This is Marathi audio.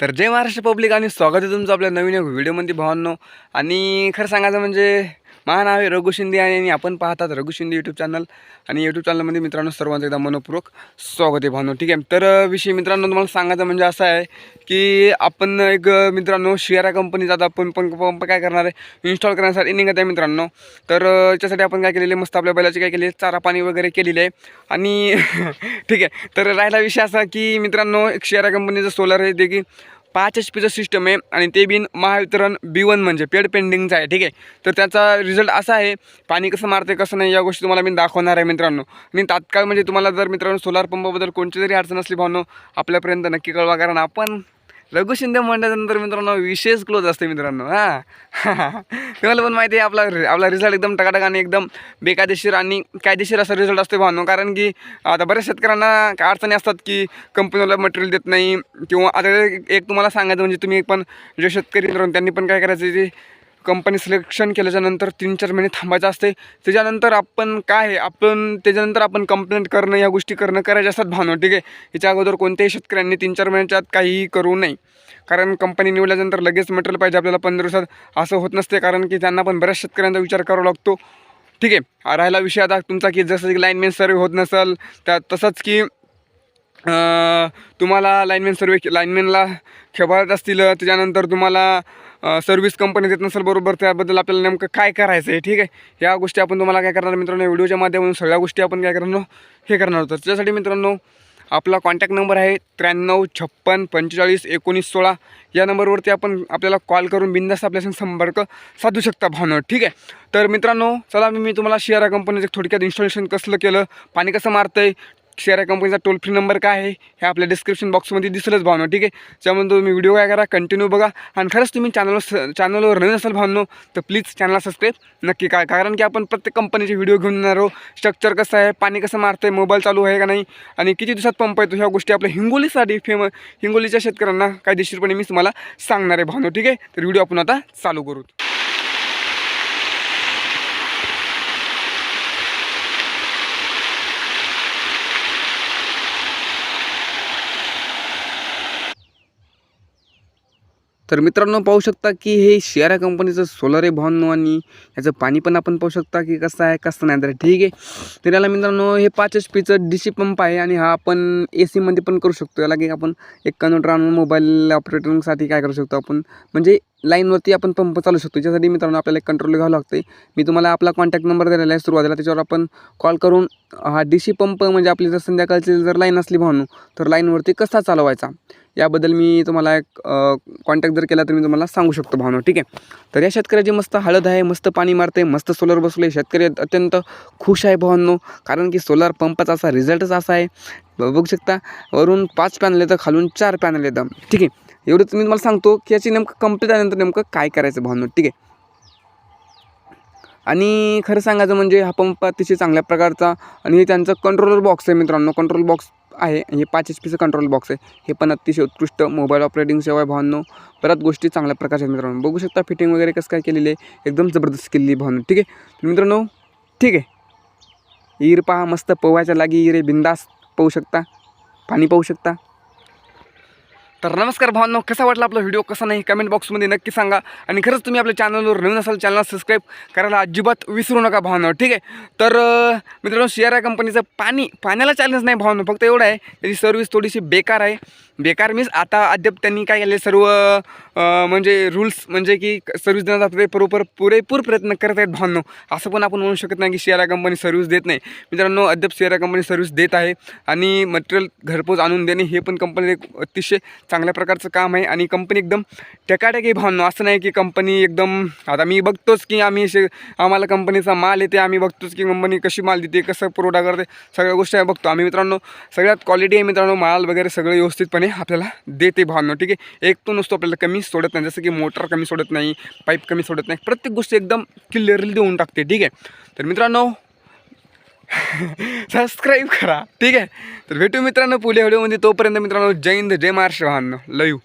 तर जय महाराष्ट्र पब्लिक आणि स्वागत आहे तुमचं आपल्या नवीन एक व्हिडिओमध्ये भावांनो. आणि खरं सांगायचं म्हणजे माझं नाव आहे रघु शिंदे आणि आपण पाहतात रघु शिंदे यूट्यूब चॅनल आणि यूट्यूब चॅनलमध्ये मित्रांनो सर्वांचं एकदा मनपूर्वक स्वागत आहे भावनो. ठीक आहे तर विषय मित्रांनो तुम्हाला सांगायचं म्हणजे असं आहे की आपण एक मित्रांनो शियारा कंपनीचा आता आपण पंप पंप काय करणार आहे? इन्स्टॉल करण्यासाठी निघत आहे मित्रांनो. तर याच्यासाठी आपण काय केलेले? मस्त आपल्या बैलाची काय केली चारा पाणी वगैरे केलेलं आहे. आणि ठीक आहे तर राहिला विषय असा की मित्रांनो एक शियारा कंपनीचं सोलर आहे ते की पाच एच पीचं सिस्टम आहे आणि ते बिन महावितरण बी वन म्हणजे पेड पेंडिंगचं आहे ठीक आहे? तर त्याचा रिझल्ट असा आहे पाणी कसं मारते कसं नाही या गोष्टी तुम्हाला मी दाखवणार आहे मित्रांनो. आणि तात्काळ म्हणजे तुम्हाला जर मित्रांनो सोलार पंपाबद्दल कोणती जरी अडचण असली भावनो आपल्यापर्यंत नक्की कळवा कारण आपण रघु शिंदे म्हणल्यानंतर मित्रांनो विशेष क्लोज असते मित्रांनो हां. तुम्हाला पण माहिती आहे आपला आपला रिझल्ट एकदम टकाटक आणि एकदम बेकायदेशीर आणि कायदेशीर असा रिझल्ट असतो भावनो. कारण की आता बऱ्याच शेतकऱ्यांना काय अडचणी असतात की कंपनीला मटेरियल देत नाही किंवा आता एक एक तुम्हाला सांगायचं म्हणजे तुम्ही पण जे शेतकरी मित्रांनो त्यांनी पण काय करायचं ते कंपनी सिलेक्शन केल्याच्यानंतर तीन चार महिने थांबायचं असते त्याच्यानंतर आपण काय आहे? आपण त्याच्यानंतर आपण कंप्लेंट करणं या गोष्टी करणं करायच्या असतात भावनो ठीक आहे? याच्या अगोदर कोणत्याही शेतकऱ्यांनी तीन चार महिन्याच्या आत काहीही करू नये. कारण कंपनी निवडल्यानंतर लगेच मटेरियल पाहिजे आपल्याला पंधरा दिवसात. असं होत नसते कारण की त्यांना पण बऱ्याच शेतकऱ्यांचा विचार करावा लागतो. ठीक आहे? राहिला विषय आता तुमचा की जसं की लाईनमॅन सर्वे होत नसेल त्या तसंच की तुम्हाला लाईनमॅन सर्वे लाईनमॅनला खेबाळत असतील त्याच्यानंतर तुम्हाला सर्व्हिस कंपनी देत नसेल बरोबर त्याबद्दल आपल्याला नेमकं काय करायचं आहे ठीक आहे? या गोष्टी आपण तुम्हाला काय करणार मित्रांनो व्हिडिओच्या माध्यमातून सगळ्या गोष्टी आपण काय करणार हे करणार होतो त्याच्यासाठी मित्रांनो आपला कॉन्टॅक्ट नंबर आहे त्र्याण्णव छप्पन पंचेचाळीस एकोणीस सोळा. या नंबरवरती आपण आपल्याला कॉल करून बिंदास आपल्यासंग संपर्क साधू शकता भावना ठीक आहे? तर मित्रांनो चला मी मी तुम्हाला शियारा कंपनीचं थोडक्यात इन्स्टॉलेशन कसलं केलं पाणी कसं मारतं आहे शेअर कंपनीचा टोल फ्री नंबर काय आहे हे आपल्या डिस्क्रिप्शन बॉक्समध्ये दिसलंच भावनो ठीक आहे? त्यामुळे तुम्ही व्हिडिओ काय करा कंटिन्यू बघा. आणि खरंच तुम्ही चॅनलवर चॅनलवर नवीन असाल भावनो तर प्लीज चॅनलला सबस्क्राईब नक्की काय कारण की आपण प्रत्येक कंपनीचे व्हिडिओ घेऊन येणार आहोत. स्ट्रक्चर कसं आहे पाणी कसं मारतं आहे मोबाईल चालू आहे का नाही आणि किती दिवसात पंप येतो ह्या गोष्टी आपल्या हिंगोलीसाठी फेम हिंगोलीच्या शेतकऱ्यांना कायदेशीरपणे मी तुम्हाला सांगणार आहे भावनो ठीक आहे? तर व्हिडिओ आपण आता चालू करू तर मित्रांनो पाहू शकता की हे शियारा कंपनीचं सोलर आहे भावनो आणि याचं पाणी पण आपण पाहू शकता की कसं आहे कसं नाही तर ठीक आहे. तर याला मित्रांनो हे पाच एच पीचं डी सी पंप आहे आणि हा आपण ए सीमध्ये पण करू शकतो. याला की आपण एक कन्व्हर्टर आणून मोबाईल ऑपरेटरसाठी काय करू शकतो आपण? म्हणजे लाईनवरती आपण पंप चालू शकतो. ज्यासाठी मित्रांनो आपल्याला एक कंट्रोल घ्यावं लागते मी तुम्हाला आपला कॉन्टॅक्ट नंबर दिलेला आहे सुरुवातीला. त्याच्यावर आपण कॉल करून हा डी सी पंप म्हणजे आपली जर संध्याकाळची जर लाईन असली भावनो तर लाईनवरती कसा चालवायचा? याबद्दल मी तुम्हाला एक कॉन्टॅक्ट जर केला तर मी तुम्हाला सांगू शकतो भावनो ठीक आहे? तर या शेतकऱ्याची मस्त हळद आहे मस्त पाणी मारते मस्त सोलर बसवले शेतकरी अत्यंत खुश आहे भावांनो कारण की सोलार पंपाचा असा रिझल्टच असा आहे. बघू शकता वरून पाच पॅनल येतं खालून चार पॅनल येतं. ठीक आहे? एवढं तुम्ही तुम्हाला सांगतो की याची नेमकं कंप्लीट झाल्यानंतर नेमकं काय करायचं भावनो ठीक आहे? आणि खरं सांगायचं म्हणजे हा पंप अतिशय चांगल्या प्रकारचा आणि हे त्यांचं कंट्रोलर बॉक्स आहे मित्रांनो. कंट्रोल बॉक्स आहे हे पाच एच पीचं कंट्रोल बॉक्स आहे. हे पण अतिशय उत्कृष्ट मोबाईल ऑपरेटिंग सेवा आहे भावांनो. बऱ्याच गोष्टी चांगल्या प्रकारच्या आहेत मित्रांनो. बघू शकता फिटिंग वगैरे कसं काय केलेली आहे. एकदम जबरदस्त केलेली भावनो ठीक आहे? मित्रांनो ठीक आहे. ईर पहा मस्त पोवायच्या लागी ईर आहे बिंदास पाहू शकता. पाणी पाहू शकता. तर नमस्कार भावांनो कसा वाटला आपला व्हिडिओ कसा नाही कमेंट बॉक्समध्ये नक्की सांगा. आणि खरंच तुम्ही आपल्या चॅनलवर नवीन असाल चॅनलला सबस्क्राईब करायला अजिबात विसरू नका भावनं ठीक आहे? तर मित्रांनो शियारा कंपनीचं पाणी पाण्याला चॅलेंज नाही भावनं फक्त एवढं आहे त्याची सर्व्हिस थोडीशी बेकार आहे. बेकार मीन्स आता अद्याप त्यांनी काय केले सर्व म्हणजे रूल्स म्हणजे की सर्व्हिस देण्याचा ते बरोबर पुरेपूर प्रयत्न करत आहेत भावनो. असं पण आपण म्हणू शकत नाही की शियारा कंपनी सर्व्हिस देत नाही. मित्रांनो अद्याप शियारा कंपनी सर्व्हिस देत आहे. आणि मटेरियल घरपोच आणून देणे हे पण कंपनी एक अतिशय चांगल्या प्रकारचं काम आहे आणि कंपनी एकदम टकाटक आहे भावनो. असं नाही की कंपनी एकदम आता मी बघतोच की आम्ही शे आम्हाला कंपनीचा माल येते आम्ही बघतोच की कंपनी कशी माल देते कसं पुरवठा करते सगळ्या गोष्टी आहे बघतो. आम्ही मित्रांनो सगळ्यात क्वालिटी आहे मित्रांनो माल वगैरे सगळं व्यवस्थितपणे आपल्याला देते भावनो ठीक आहे? एक तो नुसतो आपल्याला कमी सोडत नाही जसं की मोटर कमी सोडत नाही पाईप कमी सोडत नाही प्रत्येक गोष्ट एकदम क्लिअरली देऊन टाकते ठीक आहे? तर मित्रांनो सबस्क्राईब करा. ठीक आहे? तर भेटू मित्रांनो पुढे व्हिडिओमध्ये तोपर्यंत मित्रांनो जय हिंद जय महाराष्ट्र वाहन लयू